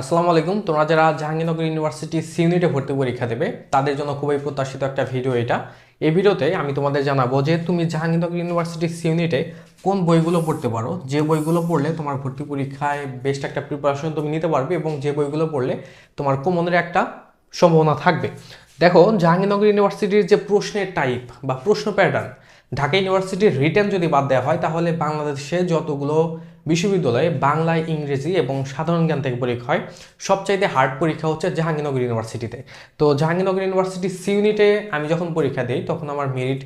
আসসালামু আলাইকুম। তোমরা যারা জাহাঙ্গীরনগর ইউনিভার্সিটি সিউনিটে ভর্তি পরীক্ষা দেবে, তাদের জন্য খুবই প্রত্যাশিত একটা ভিডিও এটা। এই ভিডিওতে আমি তোমাদের জানাব যে তুমি জাহাঙ্গীরনগর ইউনিভার্সিটি সিউনিটে কোন বইগুলো পড়তে পারো। যে বইগুলো পড়লে তোমার ভর্তি পরীক্ষায় বেস্ট একটা প্রিপারেশন তুমি নিতে পারবে এবং যে বইগুলো পড়লে তোমার কমনের একটা সম্ভাবনা থাকবে। দেখো, জাহাঙ্গীরনগর ইউনিভার্সিটির যে প্রশ্নের টাইপ বা প্রশ্ন প্যাটার্ন ঢাকা ইউনিভার্সিটির রিটার্ন যদি বাদ দেওয়া হয়, তাহলে বাংলাদেশে যতগুলো বিশ্ববিদ্যালয়ে বাংলা, ইংরেজি এবং সাধারণ জ্ঞান থেকে পরীক্ষা হয়। সবচাইতে হার্ড পরীক্ষা হচ্ছে জাহাঙ্গীরনগর ইউনিভার্সিটিতে তো জাহাঙ্গীরনগর ইউনিভার্সিটি সি ইউনিটে আমি যখন পরীক্ষা দিই, তখন আমার মেরিট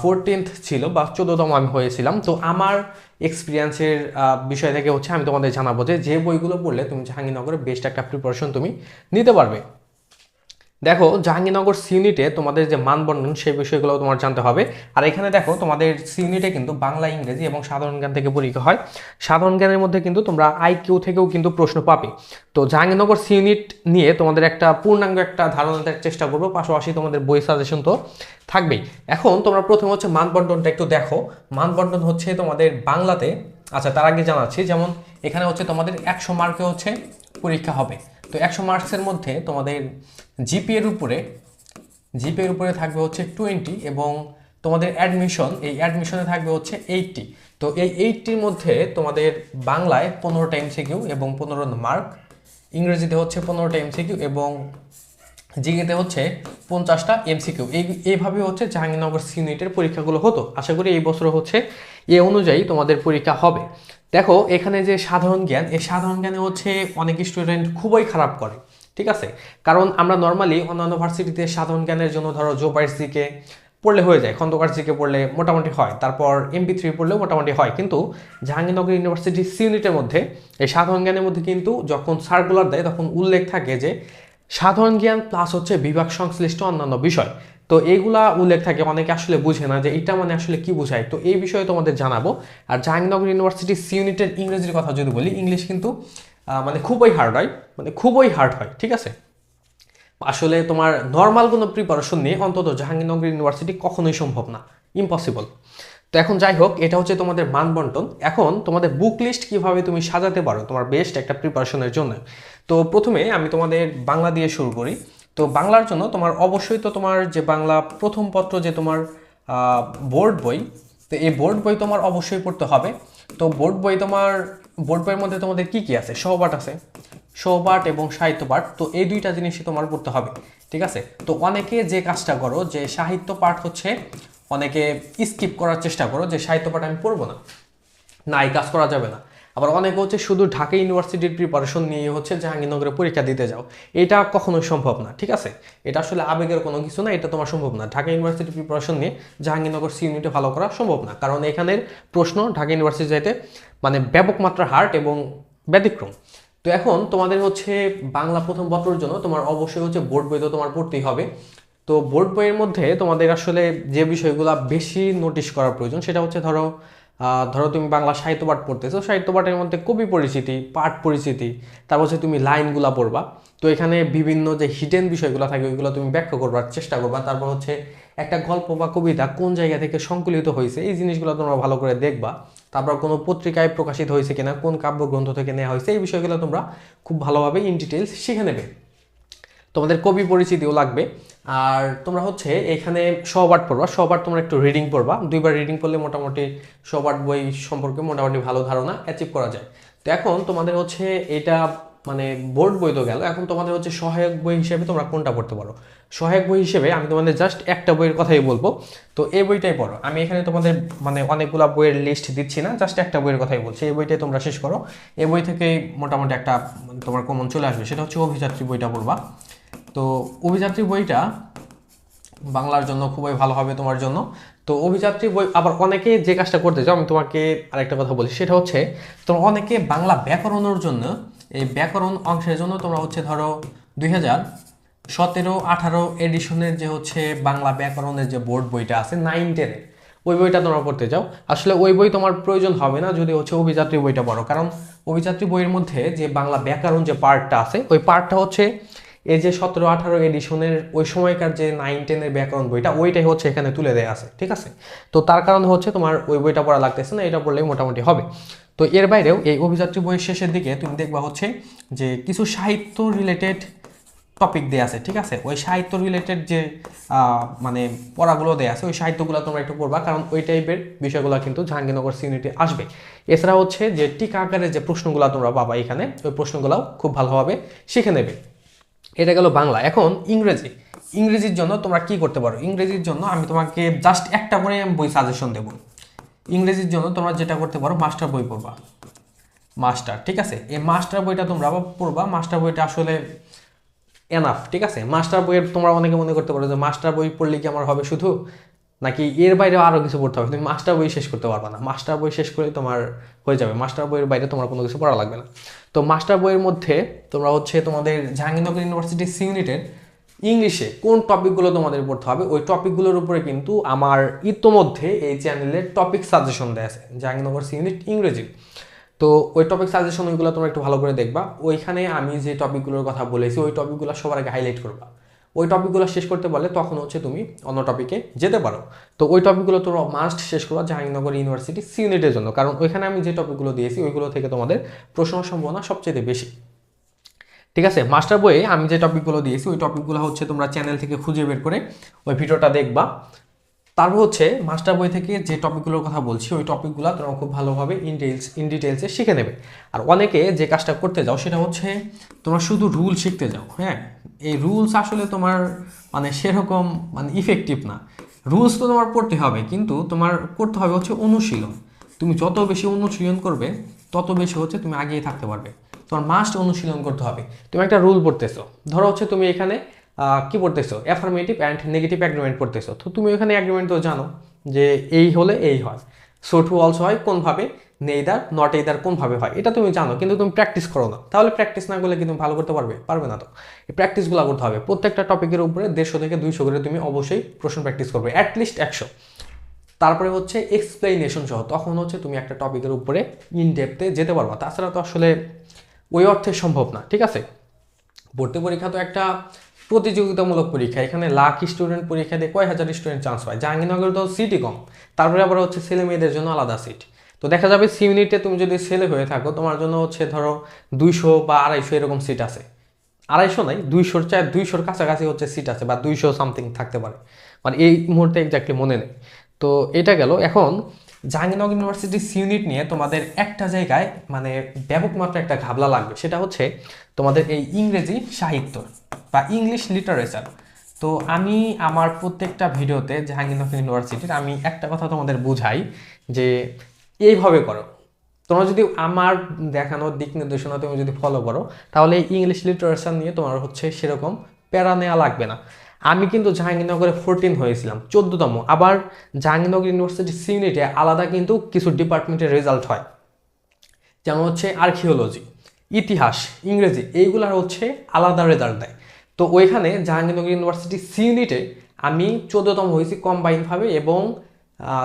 ফোরটিন্থ ছিল বা চোদ্দতম আমি হয়েছিলাম। তো আমার এক্সপিরিয়েন্সের বিষয় থেকে হচ্ছে আমি তোমাদের জানাব যে যে বইগুলো পড়লে তুমি জাহাঙ্গীরনগরে বেস্ট একটা প্রিপারেশন তুমি নিতে পারবে। দেখো, জাহাঙ্গীরনগর সিউনিটে তোমাদের যে মানবন্ধন, সেই বিষয়গুলো তোমার জানতে হবে। আর এখানে দেখো, তোমাদের সিউনিটে কিন্তু বাংলা, ইংরেজি এবং সাধারণ জ্ঞান থেকে পরীক্ষা হয়। সাধারণ জ্ঞানের মধ্যে কিন্তু তোমরা আইকিউ থেকেও কিন্তু প্রশ্ন পাবে। তো জাহাঙ্গীরনগর সিউনিট নিয়ে তোমাদের একটা পূর্ণাঙ্গ একটা ধারণা দেওয়ার চেষ্টা করব, পাশাপাশি তোমাদের বই সাজেশন তো থাকবেই। এখন তোমরা প্রথমে হচ্ছে মানবন্ধনটা একটু দেখো। মানবন্ধন হচ্ছে তোমাদের বাংলাতে আচ্ছা তার আগে জানাচ্ছি, যেমন এখানে হচ্ছে তোমাদের একশো মার্কে হচ্ছে পরীক্ষা হবে। তো একশো মার্কসের মধ্যে তোমাদের জিপিএর উপরে জিপিএর উপরে থাকবে হচ্ছে টোয়েন্টি এবং তোমাদের অ্যাডমিশন, এই অ্যাডমিশনে থাকবে হচ্ছে এইটটি। তো এই এইটটির মধ্যে তোমাদের বাংলায় পনেরোটা এমসিকিউ এবং পনেরো মার্ক, ইংরেজিতে হচ্ছে পনেরোটা এমসিকিউ এবং জিকেতে হচ্ছে পঞ্চাশটা এমসিকিউ। এই, এইভাবে হচ্ছে জাহাঙ্গীরনগর সিউনিটের পরীক্ষাগুলো হতো। আশা করি এই বছর হচ্ছে এ অনুযায়ী তোমাদের পরীক্ষা হবে। দেখো, এখানে যে সাধারণ জ্ঞান, এই সাধারণ জ্ঞানে হচ্ছে অনেক স্টুডেন্ট খুবই খারাপ করে, ঠিক আছে? কারণ আমরা নর্মালি অন্যান্য ভার্সিটিতে সাধারণ জ্ঞানের জন্য ধরো জোপাইস দিকে পড়লে হয়ে যায়, খন্দকার জিকে পড়লে মোটামুটি হয়, তারপর এমপি থ্রি পড়লেও মোটামুটি হয়, কিন্তু জাহাঙ্গীরনগর ইউনিভার্সিটি সি ইউনিটের মধ্যে, এই সাধারণ জ্ঞানের মধ্যে কিন্তু যখন সার্কুলার দেয়, তখন উল্লেখ থাকে যে সাধারণ জ্ঞান প্লাস হচ্ছে বিভাগ সংশ্লিষ্ট অন্যান্য বিষয়। তো এইগুলা উল্লেখ থাকে, অনেকে আসলে বুঝে না যে এটা মানে আসলে কি বোঝায়। তো এই বিষয়ে তোমাদের জানাব। আর জাহাঙ্গীরনগর ইউনিভার্সিটি সি ইউনিটের ইংরেজির কথা যদি বলি ইংলিশ কিন্তু মানে খুবই হার্ড হয় মানে খুবই হার্ড হয়, ঠিক আছে? আসলে তোমার নর্মাল কোনো প্রিপারেশন নিয়ে অন্তত জাহাঙ্গীরনগর ইউনিভার্সিটি কখনোই সম্ভব না ইম্পসিবল তো এখন যাই হোক, এটা হচ্ছে তোমাদের মানবন্টন। এখন তোমাদের বুক লিস্ট কীভাবে তুমি সাজাতে পারো, তোমার বেস্ট একটা প্রিপারেশনের জন্য। তো প্রথমে আমি তোমাদের বাংলা দিয়ে শুরু করি। তো বাংলার জন্য তোমার অবশ্যই তো তোমার যে বাংলা প্রথম পত্র যে তোমার বোর্ড বই, তো এই বোর্ড বই তোমার অবশ্যই পড়তে হবে। তো বোর্ড বই তোমার, বোর্ড বইয়ের মধ্যে তোমাদের কি কি আছে? সহপাঠ আছে, সহপাঠ এবং সাহিত্য পাঠ তো এই দুইটা জিনিসই তোমার পড়তে হবে, ঠিক আছে? তো অনেকে যে কাজটা করো, যে সাহিত্য পাঠ হচ্ছে, অনেকে স্কিপ করার চেষ্টা করো, যে সাহিত্য পাঠ আমি পড়ব না। না, এই কাজ করা যাবে না। আবার অনেকে হচ্ছে শুধু ঢাকা ইউনিভার্সিটির প্রিপারেশন নিয়ে হচ্ছে জাহাঙ্গীরনগরে পরীক্ষা দিতে যাও। এটা কখনোই সম্ভব না, ঠিক আছে? এটা আসলে আবেগের কোনো কিছু না, এটা তোমার সম্ভব না। ঢাকা ইউনিভার্সিটির প্রিপারেশন নিয়ে জাহাঙ্গীরনগর সি ইউনিটে ভালো করা সম্ভব না। কারণ এখানের প্রশ্ন ঢাকা ইউনিভার্সিটি যাইতে মানে ব্যাপক মাত্রা হার্ট এবং ব্যতিক্রম। তো এখন তোমাদের হচ্ছে বাংলা প্রথম পত্রের জন্য তোমার অবশ্যই হচ্ছে বোর্ড বই তো তোমার পড়তেই হবে। তো বোর্ড বইয়ের মধ্যে তোমাদের আসলে যে বিষয়গুলো বেশি নোটিশ করার প্রয়োজন সেটা হচ্ছে ধরো ধরো তুমি বাংলা সাহিত্য পাঠ পড়তেছো সাহিত্য পাঠের মধ্যে কবি পরিচিতি, পাঠ পরিচিতি, তারপর হচ্ছে তুমি লাইনগুলা পড়বা। তো এখানে বিভিন্ন যে হিডেন বিষয়গুলো থাকে, ওইগুলো তুমি ব্যাখ্যা করবার চেষ্টা করবা। তারপর হচ্ছে একটা গল্প বা কবিতা কোন জায়গা থেকে সংকলিত হয়েছে, এই জিনিসগুলো তোমরা ভালো করে দেখবা। তারপর কোনো পত্রিকায় প্রকাশিত হয়েছে কিনা, কোন কাব্যগ্রন্থ থেকে নেওয়া হয়েছে, এই বিষয়গুলো তোমরা খুব ভালোভাবে ইন ডিটেলস শিখে নেবে। তোমাদের কবি পরিচিতিও লাগবে। আর তোমরা হচ্ছে এখানে সবার পড়বা। সহপাঠ তোমরা একটু রিডিং পড়বা। দুইবার রিডিং পড়লে মোটামুটি সহপাঠ বই সম্পর্কে মোটামুটি ভালো ধারণা অ্যাচিভ করা যায়। তো এখন তোমাদের হচ্ছে এটা মানে বোর্ড বই তো গেল। এখন তোমাদের হচ্ছে সহায়ক বই হিসেবে তোমরা কোনটা পড়তে পারো? সহায়ক বই হিসেবে আমি তোমাদের জাস্ট একটা বইয়ের কথাই বলব। তো এই বইটাই পড়ো। আমি এখানে তোমাদের মানে অনেকগুলো বইয়ের লিস্ট দিচ্ছি না জাস্ট একটা বইয়ের কথাই বলছি। এই বইটাই তোমরা শেষ করো। এই বই থেকেই মোটামুটি একটা তোমার কমন চলে আসবে। সেটা হচ্ছে অভিযাত্রী বইটা পড়বা। তো অভিযাত্রী বইটা বাংলার জন্য খুবই ভালো হবে তোমার জন্য। তো অভিযাত্রী বই আবার অনেকে যে কাজটা করতে চাও, আমি তোমাকে আরেকটা কথা বলি, সেটা হচ্ছে তোমরা অনেকে বাংলা ব্যাকরণের জন্য এই ব্যাকরণ অংশের জন্য তোমরা হচ্ছে ধরো দুই হাজার সতেরো আঠারো এডিশনের যে হচ্ছে বাংলা ব্যাকরণের যে বোর্ড বইটা আছে, নাইন টেনের, ওই বইটা তোমরা পড়তে যাও আসলে ওই বই তোমার প্রয়োজন হবে না যদি হচ্ছে অভিযাত্রী বইটা পড়ো, কারণ অভিযাত্রী বইয়ের মধ্যে যে বাংলা ব্যাকরণ যে পার্টটা আছে, ওই পার্টটা হচ্ছে এই যে সতেরো, আঠারো এডিশনের ওই সময়কার যে নাইন টেনের ব্যাকরণ বইটা, ওইটাই হচ্ছে এখানে তুলে দেওয়া আছে, ঠিক আছে? তো তার কারণে হচ্ছে তোমার ওই বইটা পড়া লাগতেছে না, এটা পড়লেই মোটামুটি হবে। তো এর বাইরেও এই অভিযাত্রী বইয়ের শেষের দিকে তুমি দেখবা হচ্ছে যে কিছু সাহিত্য রিলেটেড টপিক দেওয়া আছে, ঠিক আছে? ওই সাহিত্য রিলেটেড যে মানে পড়াগুলো দেওয়া আছে, ওই সাহিত্যগুলো তোমরা একটু পড়বা, কারণ ওই টাইপের বিষয়গুলো কিন্তু জাহাঙ্গীরনগর সিউনিটি আসবে। এছাড়া হচ্ছে যে টিকা আকারের যে প্রশ্নগুলো তোমরা পাবা এখানে, ওই প্রশ্নগুলোও খুব ভালোভাবে শিখে নেবে। এটা গেল বাংলা। এখন ইংরেজি। ইংরেজির জন্য তোমরা কি করতে পারো? ইংরেজির জন্য আমি তোমাকে জাস্ট একটা করে বই সাজেশন দেবো। ইংরেজির জন্য তোমরা যেটা করতে পারো মাস্টার বই পড়বা। মাস্টার ঠিক আছে? এই মাস্টার বইটা তোমরা পড়বা। মাস্টার বইটা আসলে এনাফ ঠিক আছে? মাস্টার বইয়ের তোমরা অনেকে মনে করতে পারো যে মাস্টার বই পড়লে কি আমার হবে শুধু? নাকি এর বাইরে আরও কিছু পড়তে হবে? তুমি মাস্টার বই শেষ করতে পারবে না। মাস্টার বই শেষ করে তোমার হয়ে যাবে। মাস্টার বইয়ের বাইরে তোমার কোনো কিছু পড়া লাগবে না। তো মাস্টার বইয়ের মধ্যে তোমরা হচ্ছে তোমাদের জাহাঙ্গীরনগর ইউনিভার্সিটি সি ইউনিটের ইংলিশে কোন টপিকগুলো তোমাদের পড়তে হবে, ওই টপিকগুলোর উপরে কিন্তু আমার ইতোমধ্যে এই চ্যানেলের টপিক সাজেশন দেওয়া আছে, জাহাঙ্গীরনগর সিউনিট ইংরেজি। তো ওই টপিক সাজেশন ওইগুলো তোমরা একটু ভালো করে দেখবা, ওইখানে আমি যে টপিকগুলোর কথা বলেছি, ওই টপিকগুলো সবার আগে হাইলাইট করবা। ওই টপিকগুলো শেষ করতে পারলে তখন হচ্ছে তুমি অন্য টপিকে যেতে পারো। তো ওই টপিকগুলো তোমরা মাস্ট শেষ করবা জাহাঙ্গীরনগর ইউনিভার্সিটি সি ইউনিটের জন্য। কারণ ওইখানে আমি যে টপিকগুলো দিয়েছি, ওইগুলো থেকে তোমাদের প্রশ্ন সম্ভাবনা সবচেয়ে বেশি। ঠিক আছে? মাস্টার বইয়ে আমি যে টপিকগুলো দিয়েছি, ওই টপিকগুলো হচ্ছে তোমরা চ্যানেল থেকে খুঁজে বের করে ওই ভিডিওটা দেখবা। তারপর হচ্ছে মাস্টার বই থেকে যে টপিকগুলোর কথা বলছি, ওই টপিকগুলো তোমরা খুব ভালোভাবে ইন ডিটেলস ইন ডিটেলসে শিখে নেবে। আর অনেকে যে কাজটা করতে যাও, সেটা হচ্ছে তোমরা শুধু রুল শিখতে যাও হ্যাঁ? এই রুলস আসলে তোমার মানে সেরকম মানে ইফেক্টিভ না। রুলস তো তোমার পড়তে হবে, কিন্তু তোমার করতে হবে হচ্ছে অনুশীলন। তুমি যত বেশি অনুশীলন করবে, তত বেশি হচ্ছে তুমি আগিয়ে থাকতে পারবে। তোমার মাস্ট অনুশীলন করতে হবে। তুমি একটা রুল পড়তেছো। ধরো হচ্ছে তুমি এখানে কি পড়তেছো? অ্যাফার্মেটিভ অ্যান্ড নেগেটিভ অ্যাগ্রিমেন্ট পড়তেছো। তো তুমি ওখানে অ্যাগ্রিমেন্ট তো জানো যে এই হলে এই হয়। সো টু অলসো হয় কোনভাবে? নেইদার নট এইদার কোনভাবে হয়? এটা তুমি জানো, কিন্তু তুমি প্র্যাকটিস করো না। তাহলে প্র্যাকটিস না করলে কিন্তু ভালো করতে পারবে? পারবে না তো। এই প্র্যাকটিসগুলো করতে হবে। প্রত্যেকটা টপিকের উপরে দেড়শো থেকে দুইশো করে তুমি অবশ্যই প্রশ্ন প্র্যাকটিস করবে অ্যাটলিস্ট একশো। তারপরে হচ্ছে এক্সপ্লেনেশন সহ, তখন হচ্ছে তুমি একটা টপিকের উপরে ইন ডেপথে যেতে পারবা। তাছাড়া তো আসলে ওই অর্থে সম্ভব না, ঠিক আছে? ভর্তি পরীক্ষা তো একটা প্রতিযোগিতামূলক পরীক্ষা। এখানে লাখ স্টুডেন্ট পরীক্ষা দিয়ে কয় হাজার স্টুডেন্ট চান্স পায়? জাহাঙ্গীরনগর তো সিটই কম। তারপরে আবার হচ্ছে ছেলে মেয়েদের জন্য আলাদা সিট তো দেখা যাবে সি ইউনিটে তুমি যদি ছেলে হয়ে থাকো, তোমার জন্য হচ্ছে ধরো দুইশো বা আড়াইশো এরকম সিট আছে। আড়াইশো নাই, দুইশোর চার, দুইশোর কাছাকাছি হচ্ছে সিট আছে বা দুইশো সামথিং থাকতে পারে। মানে এই মুহূর্তে এক্স্যাক্টলি মনে নেই। তো এটা গেল। এখন জাহাঙ্গীরনগর ইউনিভার্সিটি ইউনিট নিয়ে তোমাদের একটা জায়গায় মানে ব্যাপক মাত্রা একটা ঘাবলা লাগবে। সেটা হচ্ছে তোমাদের এই ইংরেজি সাহিত্য বা ইংলিশ লিটারেচার তো আমি আমার প্রত্যেকটা ভিডিওতে জাহাঙ্গীরনগর ইউনিভার্সিটির আমি একটা কথা তোমাদের বুঝাই যে এইভাবে করো। তোমরা যদি আমার দেখানো দিক নির্দেশনা তুমি যদি ফলো করো, তাহলে ইংলিশ লিটারেচার নিয়ে তোমার হচ্ছে সেরকম প্যারা নেওয়া লাগবে না। আমি কিন্তু জাহাঙ্গীরনগরে ফোরটিন হয়েছিলাম, চোদ্দতম। আবার জাহাঙ্গীরনগর ইউনিভার্সিটি সিউনিটে আলাদা কিন্তু কিছু ডিপার্টমেন্টের রেজাল্ট হয়। যেমন হচ্ছে আর্কিওলজি ইতিহাস, ইংরেজি, এইগুলার হচ্ছে আলাদা রেজাল্ট দেয়। তো ওইখানে জাহাঙ্গীরনগর ইউনিভার্সিটি সি ইউনিটে আমি চোদ্দতম হয়েছি কম্বাইনভাবে এবং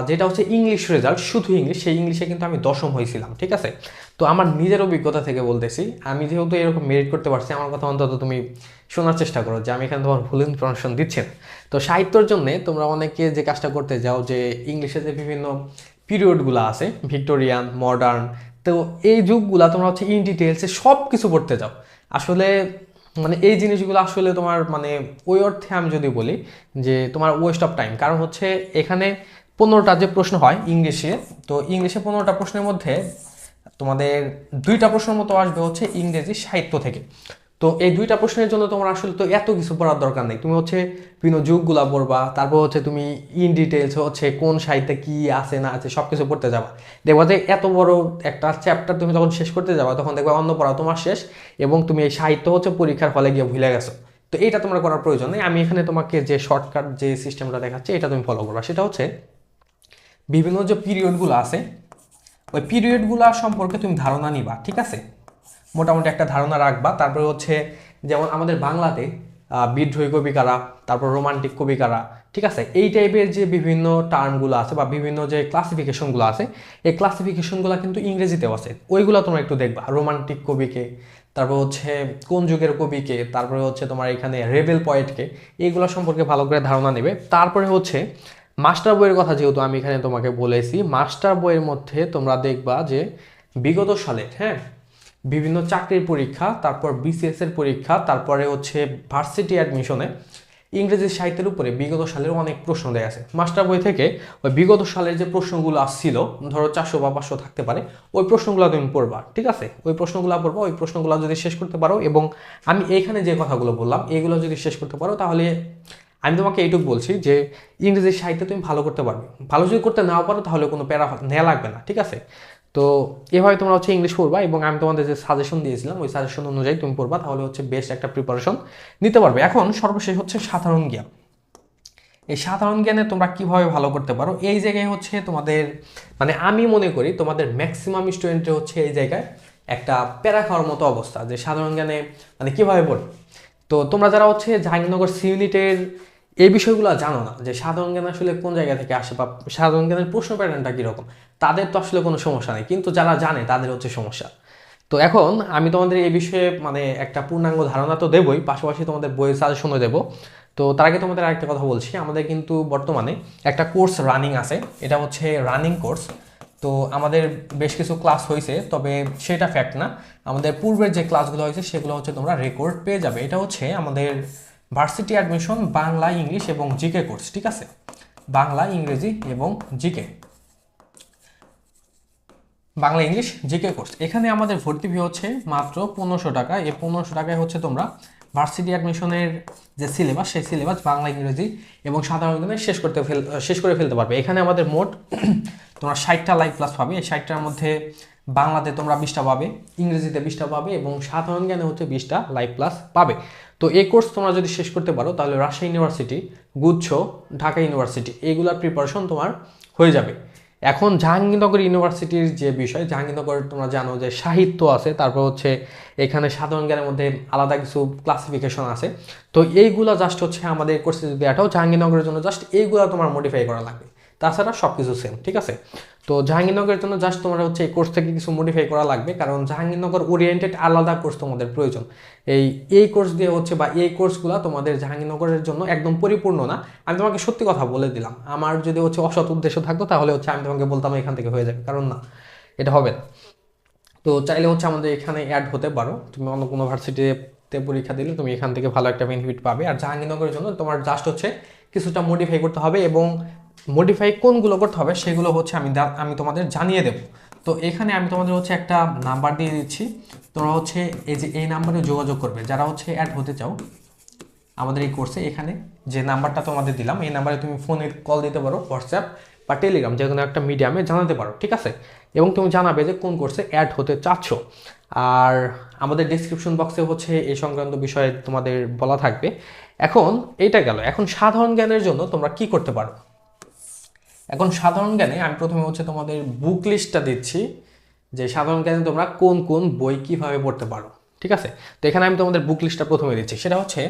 যেটা হচ্ছে ইংলিশ রেজাল্ট শুধু ইংলিশ সেই ইংলিশে কিন্তু আমি দশম হয়েছিলাম, ঠিক আছে? তো আমার নিজের অভিজ্ঞতা থেকে বলতেছি, আমি যেহেতু এরকম মেরিট করতে পারছি, আমার কথা অন্তত তুমি শোনার চেষ্টা করো যে আমি এখানে তোমার ভুল ইনফরমেশন দিচ্ছি তো সাহিত্যর জন্য তোমরা অনেকে যে কাজটা করতে যাও, যে ইংলিশে যে বিভিন্ন পিরিয়ডগুলো আছে ভিক্টোরিয়ান মডার্ন তো এই যুগগুলা তোমরা হচ্ছে ইন ডিটেলসে সব কিছু পড়তে যাও। আসলে মানে এই জিনিসগুলো আসলে তোমার মানে ওই অর্থে আমি যদি বলি যে তোমার ওয়েস্ট অফ টাইম কারণ হচ্ছে এখানে পনেরোটা যে প্রশ্ন হয় ইংলিশে, তো ইংলিশে পনেরোটা প্রশ্নের মধ্যে তোমাদের দুইটা প্রশ্নের মতো আসবে হচ্ছে ইংরেজি সাহিত্য থেকে। তো এই দুইটা প্রশ্নের জন্য তোমার আসলে তো এত কিছু পড়ার দরকার নেই। তুমি হচ্ছে বিভিন্ন যুগগুলা পড়বা, তারপর হচ্ছে তুমি ইন ডিটেলস হচ্ছে কোন সাহিত্যে কি আছে, না আছে সব কিছু পড়তে যাবা। দেখবা যে এত বড় একটা চ্যাপ্টার তুমি যখন শেষ করতে যাবা, তখন দেখবা অন্য পড়া তোমার শেষ এবং তুমি এই সাহিত্য হচ্ছে পরীক্ষার হলে গিয়ে ভুলে গেছো। তো এইটা তোমার করার প্রয়োজন নেই। আমি এখানে তোমাকে যে শর্টকাট যে সিস্টেমটা দেখাচ্ছি, এটা তুমি ফলো করবা। সেটা হচ্ছে বিভিন্ন যে পিরিয়ডগুলো আছে, ওই পিরিয়ডগুলো সম্পর্কে তুমি ধারণা নিবা, ঠিক আছে? মোটামুটি একটা ধারণা রাখবা। তারপরে হচ্ছে যেমন আমাদের বাংলাতে বিদ্রোহী কবিকারা, তারপর রোমান্টিক কবি কবিকারা, ঠিক আছে? এই টাইপের যে বিভিন্ন টার্মগুলো আছে বা বিভিন্ন যে ক্লাসিফিকেশনগুলো আছে, এই ক্লাসিফিকেশনগুলো কিন্তু ইংরেজিতেও আছে। ওইগুলো তোমরা একটু দেখবা। রোমান্টিক কবিকে, তারপর হচ্ছে কোন যুগের কবিকে, তারপরে হচ্ছে তোমার এখানে রেবেল পয়েটকে এইগুলো সম্পর্কে ভালো করে ধারণা নেবে। তারপরে হচ্ছে মাস্টার বইয়ের কথা যেহেতু আমি এখানে তোমাকে বলেছি, মাস্টার বইয়ের মধ্যে তোমরা দেখবা যে বিগত সালের হ্যাঁ বিভিন্ন চাকরির পরীক্ষা, তারপর বিসিএস এর পরীক্ষা, তারপরে হচ্ছে ভার্সিটি অ্যাডমিশনে ইংরেজি সাহিত্যের উপরে বিগত সালের অনেক প্রশ্ন দেয়া আছে। মাস্টার বই থেকে ওই বিগত সালের যে প্রশ্নগুলো আসছিল, ধরো চারশো বা পাঁচশো থাকতে পারে, ওই প্রশ্নগুলো তুমি পড়বা, ঠিক আছে? ওই প্রশ্নগুলো পড়বা, ওই প্রশ্নগুলো যদি শেষ করতে পারো এবং আমি এখানে যে কথাগুলো বললাম, এগুলো যদি শেষ করতে পারো তাহলে আমি তোমাকে এইটুকু বলছি যে ইংরেজি সাহিত্যে তুমি ভালো করতে পারবে। ভালো যদি করতে নাও পারো, তাহলে কোনো প্যারা নেওয়া লাগবে না, ঠিক আছে? তো এভাবে তোমরা হচ্ছে ইংলিশ পড়বা এবং আমি তোমাদের যে সাজেশন দিয়েছিলাম, ওই সাজেশন অনুযায়ী তুমি পড়বা, তাহলে হচ্ছে বেস্ট একটা প্রিপারেশন নিতে পারবে। এখন সর্বশেষ হচ্ছে সাধারণ জ্ঞান। এই সাধারণ জ্ঞানে তোমরা কীভাবে ভালো করতে পারো? এই জায়গায় হচ্ছে তোমাদের মানে আমি মনে করি তোমাদের ম্যাক্সিমাম স্টুডেন্টের হচ্ছে এই জায়গায় একটা প্যারা খাওয়ার মতো অবস্থা, যে সাধারণ জ্ঞানে মানে কীভাবে পড়বে তো তোমরা যারা হচ্ছে জাহাঙ্গীরনগর সি এই বিষয়গুলো জানো না, যে সাধারণ জ্ঞান আসলে কোন জায়গা থেকে আসে বা সাধারণ জ্ঞানের প্রশ্ন প্যাটার্নটা কীরকম, তাদের তো আসলে কোনো সমস্যা নেই, কিন্তু যারা জানে তাদের হচ্ছে সমস্যা। তো এখন আমি তোমাদের এই বিষয়ে মানে একটা পূর্ণাঙ্গ ধারণা তো দেবই, পাশাপাশি তোমাদের বইয়ের সাজেশনও দেবো। তো তার আগে তোমাদের আরেকটা কথা বলছি, আমাদের কিন্তু বর্তমানে একটা কোর্স রানিং আছে, এটা হচ্ছে রানিং কোর্স তো আমাদের বেশ কিছু ক্লাস হয়েছে তবে সেটা ফ্যাক্ট না। আমাদের পূর্বের যে ক্লাসগুলো হয়েছে সেগুলো হচ্ছে তোমরা রেকর্ড পেয়ে যাবে। এটা হচ্ছে আমাদের ভার্সিটি অ্যাডমিশন বাংলা ইংলিশ এবং জিকে কোর্স ঠিক আছে? বাংলা, ইংরেজি এবং GK Bangla English GK course এখানে আমাদের ভর্তি ফি হচ্ছে মাত্র পনেরোশো টাকা। এই পনেরোশো টাকায় হচ্ছে তোমরা ভার্সিটি অ্যাডমিশনের যে সিলেবাস সেই সিলেবাস বাংলা, ইংরেজি এবং সাধারণ জ্ঞানে শেষ করতে ফেল, শেষ করে ফেলতে পারবে। এখানে আমাদের মোট তোমরা ষাটটা লাইভ ক্লাস পাবে। এই ষাটটার মধ্যে বাংলাতে তোমরা বিশটা পাবে, ইংরেজিতে বিশটা পাবে এবং সাধারণ জ্ঞানে হচ্ছে বিশটা লাইভ ক্লাস পাবে। তো এই কোর্স তোমরা যদি শেষ করতে পারো, তাহলে রাজশাহী ইউনিভার্সিটি গুচ্ছ, ঢাকা ইউনিভার্সিটি এইগুলোর প্রিপারেশন তোমার হয়ে যাবে। এখন জাহাঙ্গীরনগর ইউনিভার্সিটির যে বিষয়, জাহাঙ্গীরনগর তোমরা জানো যে সাহিত্য আছে, তারপর হচ্ছে এখানে সাধারণ জ্ঞানের মধ্যে আলাদা কিছু ক্লাসিফিকেশন আছে। তো এইগুলো জাস্ট হচ্ছে আমাদের কোর্সে যদি এটাও জাহাঙ্গীরনগরের জন্য জাস্ট এইগুলো তোমার মডিফাই করা লাগবে। তাছাড়া সব কিছু সেম ঠিক আছে? তো জাহাঙ্গীরনগরের জন্য জাস্ট তোমার হচ্ছে এই কোর্স থেকে কিছু মডিফাই করা লাগবে, কারণ জাহাঙ্গীরনগর ওরিয়েন্টেড আলাদা কোর্স তোমাদের প্রয়োজন। এই এই কোর্স দিয়ে হচ্ছে বা এই কোর্সগুলো তোমাদের জাহাঙ্গীরনগরের জন্য একদম পরিপূর্ণ না। আমি তোমাকে সত্যি কথা বলে দিলাম, আমার যদি হচ্ছে অসৎ উদ্দেশ্য থাকতো, তাহলে হচ্ছে আমি তোমাকে বলতাম এখান থেকে হয়ে যাবে, কারণ না, এটা হবে তো চাইলে হচ্ছে আমাদের এখানে অ্যাড হতে পারো, তুমি অন্য কোনো ভার্সিটিতে পরীক্ষা দিলে তুমি এখান থেকে ভালো একটা বেনিফিট পাবে। আর জাহাঙ্গীরনগরের জন্য তোমার জাস্ট হচ্ছে কিছুটা মডিফাই করতে হবে এবং মডিফাই কোনগুলো করতে হবে সেগুলো হচ্ছে আমি আমি তোমাদের জানিয়ে দেব। তো এখানে আমি তোমাদের হচ্ছে একটা নাম্বার দিয়ে দিচ্ছি। তোমরা হচ্ছে এই যে এই নাম্বারে যোগাযোগ করবে। যারা হচ্ছে অ্যাড হতে চাও, আমাদের এই কোর্সে এখানে যে নাম্বারটা তোমাদের দিলাম, এই নাম্বারে তুমি ফোনে কল দিতে পারো হোয়াটসঅ্যাপ বা টেলিগ্রাম যে কোনো একটা মিডিয়ামে জানাতে পারো, ঠিক আছে? এবং তুমি জানাবে যে কোন কোর্সে অ্যাড হতে চাচ্ছ। আর আমাদের ডিসক্রিপশন বক্সে হচ্ছে এই সংক্রান্ত বিষয়ে তোমাদের বলা থাকবে। এখন এইটা গেল। এখন সাধারণ জ্ঞানের জন্য তোমরা কি করতে পারো? এখন সাধারণ জ্ঞানে আমি প্রথমে হচ্ছে তোমাদের বুক লিস্টটা দিচ্ছি যে সাধারণ জ্ঞানে তোমরা কোন কোন বই কীভাবে পড়তে পারো, ঠিক আছে? তো এখানে আমি তোমাদের বুক লিস্টটা প্রথমে দিচ্ছি। সেটা হচ্ছে,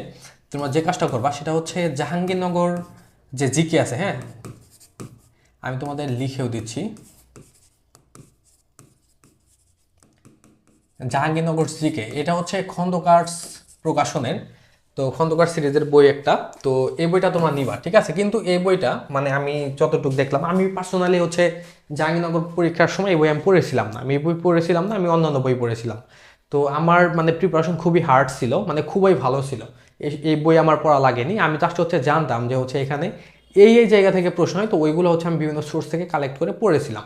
তোমরা যে কাজটা করবা সেটা হচ্ছে জাহাঙ্গীরনগর যে জিকে আছে হ্যাঁ? আমি তোমাদের লিখেও দিচ্ছি। জাহাঙ্গীরনগর জিকে, এটা হচ্ছে খন্দকার প্রকাশনের তো খন্দকার সিরিজের বই একটা। তো এই বইটা তোমরা নিবা, ঠিক আছে? কিন্তু এই বইটা মানে আমি যতটুকু দেখলাম, আমি পার্সোনালি হচ্ছে জাহাঙ্গীরনগর পরীক্ষার সময় এই বই আমি পড়েছিলাম না। আমি এই বই পড়েছিলাম না, আমি অন্যান্য বই পড়েছিলাম। তো আমার মানে প্রিপারেশন খুবই হার্ড ছিল মানে খুবই ভালো ছিল। এই- বই আমার পড়া লাগেনি। আমি জাস্ট হচ্ছে জানতাম যে হচ্ছে এখানে এই এই জায়গা থেকে প্রশ্ন হয়, তো ওইগুলো হচ্ছে আমি বিভিন্ন সোর্স থেকে কালেক্ট করে পড়েছিলাম।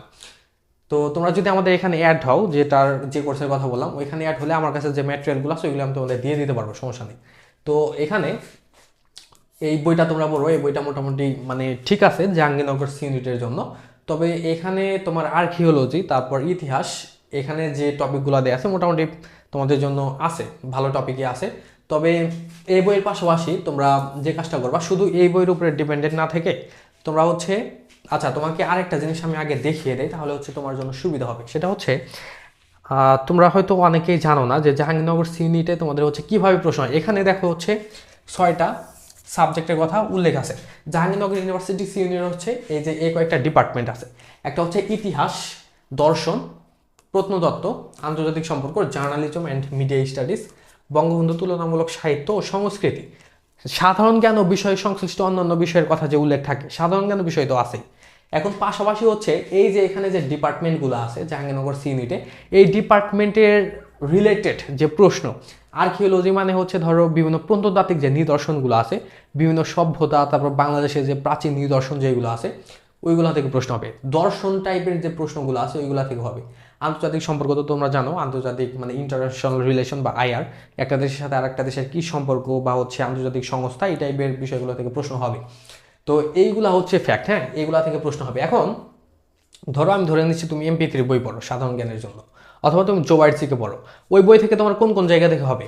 তো তোমরা যদি আমাদের এখানে অ্যাড হও, যেটার যে কোর্সের কথা বললাম, ওইখানে অ্যাড হলে আমার কাছে যে ম্যাটেরিয়ালগুলো আছে, ওইগুলো আমি তোমাদের দিয়ে দিতে পারব, সমস্যা নেই। তো এখানে এই বইটা তোমরা পড়ো, এই বইটা মোটামুটি মানে ঠিক আছে জাহাঙ্গীরনগর সি জন্য। তবে এখানে তোমার আর্কিওলজি, তারপর ইতিহাস, এখানে যে টপিকগুলো দেওয়া আছে মোটামুটি তোমাদের জন্য আছে, ভালো টপিকই আছে। তবে এই বইয়ের পাশাপাশি তোমরা যে কাজটা করবা, শুধু এই বইয়ের উপরে ডিপেন্ডেন্ট না থেকে তোমরা হচ্ছে আচ্ছা তোমাকে আরেকটা জিনিস আমি আগে দেখিয়ে দেই, তাহলে হচ্ছে তোমার জন্য সুবিধা হবে। সেটা হচ্ছে তোমরা হয়তো অনেকেই জানো না যে জাহাঙ্গীরনগর সি ইউনিটে তোমাদের হচ্ছে কীভাবে প্রশ্ন হয়। এখানে দেখো হচ্ছে ছয়টা সাবজেক্টের কথা উল্লেখ আছে। জাহাঙ্গীরনগর ইউনিভার্সিটি সি ইউনিট হচ্ছে এই যে এই কয়েকটা ডিপার্টমেন্ট আছে। একটা হচ্ছে ইতিহাস, দর্শন, প্রত্নতত্ত্ব, আন্তর্জাতিক সম্পর্ক, journalism and media studies Bangabandhu তুলনামূলক সাহিত্য ও সংস্কৃতি। সাধারণ জ্ঞান ও বিষয় সংশ্লিষ্ট অন্যান্য বিষয়ের কথা যে উল্লেখ থাকে, সাধারণ জ্ঞান বিষয় তো আছেই। এখন পাশাপাশি হচ্ছে এই যে এখানে যে ডিপার্টমেন্টগুলো আছে জাহাঙ্গীরনগর সি ইউনিটে এই ডিপার্টমেন্টের রিলেটেড যে প্রশ্ন আর্কিওলজি মানে হচ্ছে ধরো বিভিন্ন প্রত্নতাত্ত্বিক যে নিদর্শনগুলো আছে, বিভিন্ন সভ্যতা, তারপর বাংলাদেশের যে প্রাচীন নিদর্শন যেগুলো আছে, ওইগুলো থেকে প্রশ্ন হবে। দর্শন টাইপের যে প্রশ্নগুলো আছে, ওইগুলো থেকে হবে। আন্তর্জাতিক সম্পর্ক তো তোমরা জানো, আন্তর্জাতিক মানে ইন্টারন্যাশনাল রিলেশন বা আইআর একটা দেশের সাথে আর একটা দেশের কী সম্পর্ক বা হচ্ছে আন্তর্জাতিক সংস্থা, এই টাইপের বিষয়গুলো থেকে প্রশ্ন হবে। তো এইগুলা হচ্ছে ফ্যাক্ট হ্যাঁ? এইগুলা থেকে প্রশ্ন হবে। এখন ধরো আমি ধরে নিচ্ছি তুমি এমপি থ্রি বই পড়ো সাধারণ জ্ঞানের জন্য, অথবা তুমি জো জোবাইটসিকে পড়ো। ওই বই থেকে তোমার কোন কোন জায়গা থেকে হবে?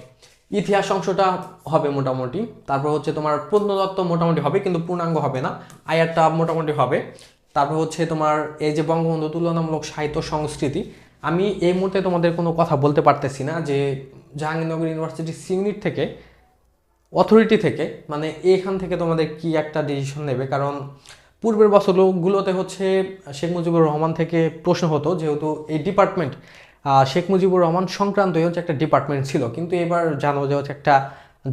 ইতিহাস অংশটা হবে মোটামুটি, তারপর হচ্ছে তোমার প্রত্নতত্ত্ব মোটামুটি হবে, কিন্তু পূর্ণাঙ্গ হবে না। আয়ারটা মোটামুটি হবে। তারপর হচ্ছে তোমার এই যে বঙ্গবন্ধু তুলনামূলক সাহিত্য সংস্কৃতি, আমি এই মুহূর্তে তোমাদের কোনো কথা বলতে পারতেছি না যে জাহাঙ্গীরনগর ইউনিভার্সিটি সিউনিট থেকে অথরিটি থেকে মানে এখান থেকে তোমাদের কি একটা ডিসিশন নেবে? কারণ পূর্বের বছরগুলোতে হচ্ছে শেখ মুজিবুর রহমান থেকে প্রশ্ন হতো যেহেতু এই ডিপার্টমেন্ট শেখ মুজিবুর রহমান সংক্রান্তই হচ্ছে একটা ডিপার্টমেন্ট ছিল। কিন্তু এবার জানো যে হচ্ছে একটা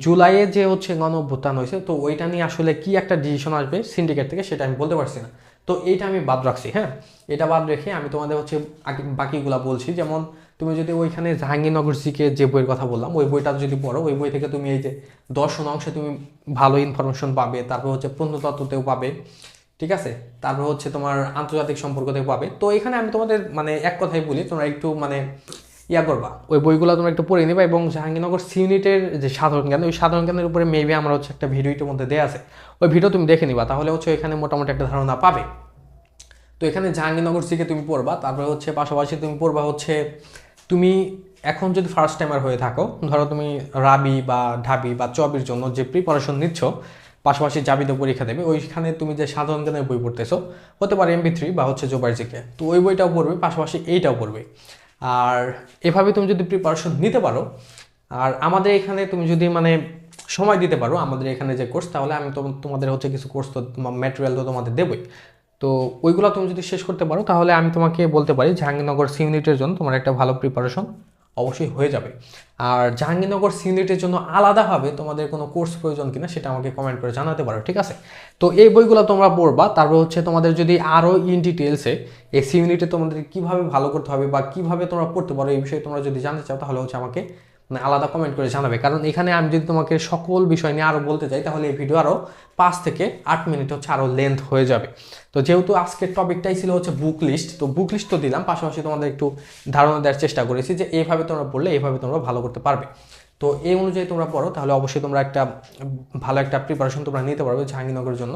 জুলাইয়ে যে হচ্ছে গণ অভ্যুত্থান হয়েছে, তো ওইটা নিয়ে আসলে কি একটা ডিসিশন আসবে সিন্ডিকেট থেকে সেটা আমি বলতে পারছি না। তো এইটা আমি বাদ রাখছি হ্যাঁ? এটা বাদ রেখে আমি তোমাদের হচ্ছে বাকিগুলা বলছি। যেমন তুমি যদি ওইখানে জাহাঙ্গীরনগর জিকে যে বইয়ের কথা বললাম, ওই বইটা যদি পড়ো, ওই বই থেকে তুমি এই যে দর্শন অংশে তুমি ভালো ইনফরমেশন পাবে, তারপর হচ্ছে প্রত্নতত্ত্বতেও পাবে, ঠিক আছে? তারপর হচ্ছে তোমার আন্তর্জাতিক সম্পর্কতেও পাবে। তো এখানে আমি তোমাদের মানে এক কথাই বলি, তোমরা একটু মানে ইয়া করবা। ওই বইগুলো তোমরা একটু পড়ে নিবা এবং জাহাঙ্গীরনগর সি ইউনিটের যে সাধারণ জ্ঞান, ওই সাধারণ জ্ঞানের উপরে মেবি আমার হচ্ছে একটা ভিডিওটির মধ্যে দেওয়া আছে। ওই ভিডিও তুমি দেখে নিবা, তাহলে হচ্ছে এখানে মোটামুটি একটা ধারণা পাবে। তো এখানে জাহাঙ্গীরনগর থেকে তুমি পড়বা, তারপরে হচ্ছে পাশাপাশি তুমি পড়বা হচ্ছে তুমি এখন যদি ফার্স্ট টাইমার হয়ে থাকো, ধরো তুমি রাবি বা ঢাবি বা চবির জন্য যে প্রিপারেশন নিচ্ছ, পাশাপাশি জাবিতে পরীক্ষা দেবে, ওইখানে তুমি যে সাধারণ জ্ঞানের বই পড়তেছো, হতে পারে এমপি থ্রি বা হচ্ছে জোবার জিকে, তো ওই বইটাও পড়বে, পাশাপাশি এইটাও পড়বে। আর এভাবে তুমি যদি প্রিপারেশন নিতে পারো, আর আমাদের এখানে তুমি যদি মানে সময় দিতে পারো, আমাদের এখানে যে কোর্স তাহলে আমি তোমাদের হচ্ছে কিছু কোর্স তো ম্যাটেরিয়াল তো তোমাদের দেবই। তো ওইগুলো তুমি যদি শেষ করতে পারো, তাহলে আমি তোমাকে বলতে পারি জাহাঙ্গীরনগর সি ইউনিটের জন্য তোমার একটা ভালো প্রিপারেশন অবশ্যই হয়ে যাবে। আর জাহাঙ্গীরনগর সি ইউনিটের জন্য আলাদাভাবে তোমাদের কোনো কোর্স প্রয়োজন কিনা সেটা আমাকে কমেন্ট করে জানাতে পারো, ঠিক আছে? তো এই বইগুলো তোমরা পড়বা, তারপর হচ্ছে তোমাদের যদি আরও ইন ডিটেলসে এই সি ইউনিটে তোমাদের কীভাবে ভালো করতে হবে বা কীভাবে তোমরা পড়তে পারো এই বিষয়ে তোমরা যদি জানতে চাও, তাহলে হচ্ছে আমাকে আলাদা কমেন্ট করে জানাবে। কারণ এখানে আমি যদি তোমাকে সকল বিষয় নিয়ে আরও বলতে চাই, তাহলে এই ভিডিও আরও পাঁচ থেকে আট মিনিট হচ্ছে আরও লেন্থ হয়ে যাবে। তো যেহেতু আজকের টপিকটাই ছিল হচ্ছে বুক লিস্ট তো বুক লিস্ট তো দিলাম, পাশাপাশি তোমাদের একটু ধারণা দেওয়ার চেষ্টা করেছি যে এইভাবে তোমরা পড়লে এইভাবে তোমরা ভালো করতে পারবে। তো এই অনুযায়ী তোমরা পড়ো, তাহলে অবশ্যই তোমরা একটা ভালো একটা প্রিপারেশন তোমরা নিতে পারবে জাহাঙ্গীরনগরের জন্য।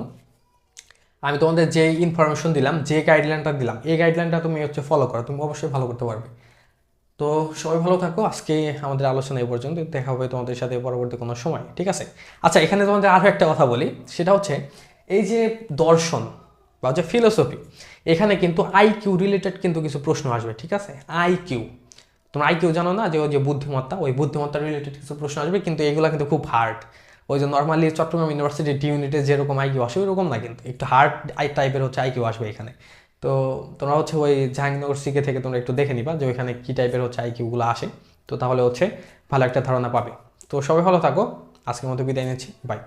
আমি তোমাদের যে ইনফরমেশন দিলাম, যে গাইডলাইনটা দিলাম, এই গাইডলাইনটা তুমি হচ্ছে ফলো করো, তুমি অবশ্যই ভালো করতে পারবে। তো সবাই ভালো থাকো। আজকে আমাদের আলোচনা এই পর্যন্ত। দেখা হবে তোমাদের সাথে পরবর্তী কোনো সময়, ঠিক আছে? আচ্ছা এখানে তোমাদের আরও একটা কথা বলি। সেটা হচ্ছে, এই যে দর্শন বা হচ্ছে ফিলোসফি এখানে কিন্তু আই কিউ রিলেটেড কিন্তু কিছু প্রশ্ন আসবে, ঠিক আছে? আই কিউ তোমরা আই কিউ জানো না যে ওই যে বুদ্ধিমত্তা? ওই বুদ্ধিমত্তা রিলেটেড কিছু প্রশ্ন আসবে, কিন্তু এগুলো কিন্তু খুব হার্ড ওই যে নর্মালি চট্টগ্রাম ইউনিভার্সিটি ডি ইউনিটে যেরকম আইকিউ আসে, ওইরকম না কিন্তু। একটু হার্ড আই টাইপের হচ্ছে আইকিউ আসবে এখানে। তো তোমরা হচ্ছে ওই জাহাঙ্গীরনগর সিকে থেকে তোমরা একটু দেখে নিবা যে ওইখানে কী টাইপের হচ্ছে আইকিউগুলো আসে। তো তাহলে হচ্ছে ভালো একটা ধারণা পাবে। তো সবাই ভালো থাকো। আজকের মতো বিদায় নিচ্ছি। বাই